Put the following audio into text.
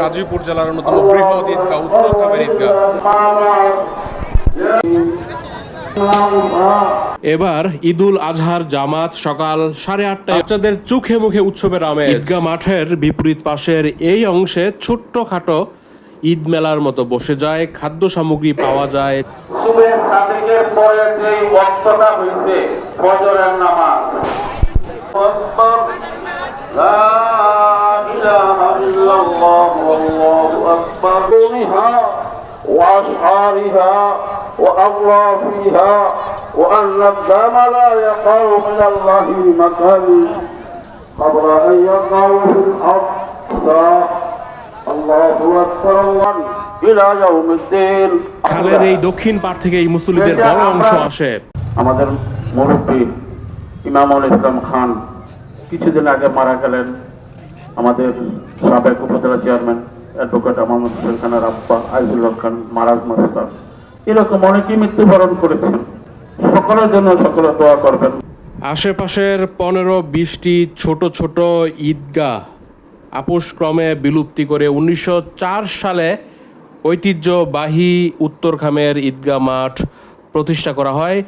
গাজীপুর জেলার অন্যতম বৃহৎ ঈদগাহ উত্তর খামের ঈদগাহ। এবার ঈদুল আজহার জামাত সকাল সাড়ে আটটায় বাচ্চাদের চোখে মুখে উৎসবের আমেজ। ঈদগাহ মাঠের বিপরীত পাশের এই অংশে ছোট্ট খাটো ঈদ মেলার মতো বসে যায় খাদ্য সামগ্রী পাওয়া যায়। ইলাহা ইল্লাল্লাহ আল্লাহু আকবার দুনিহা وأشعارها وأضرافها وأن الدم لا يقع من الله بمكان قبل أن يقع في الأرض الله أكبر الله إلى يوم الدين খালের এই দক্ষিণ পার থেকে এই মুসলিদের বড় অংশ আসে আমাদের মুরব্বী ইমামুল ইসলাম খান কিছুদিন আগে মারা গেলেন আমাদের সাবেক উপজেলা চেয়ারম্যান অ্যাডভোকেট আমানুল হোসেন খানের আব্বা আইজুল হক খান, মারাজ মাস্টার, এরকম অনেকেই মৃত্যুবরণ করেছেন। সকলের জন্য সকলে দোয়া করবেন। আশেপাশের পনেরো বিশটি ছোট ছোট ঈদগাহ আপোষ ক্রমে বিলুপ্তি করে উনিশশো চার সালে ঐতিহ্যবাহী উত্তরখামের ঈদগাহ মাঠ প্রতিষ্ঠা করা হয়।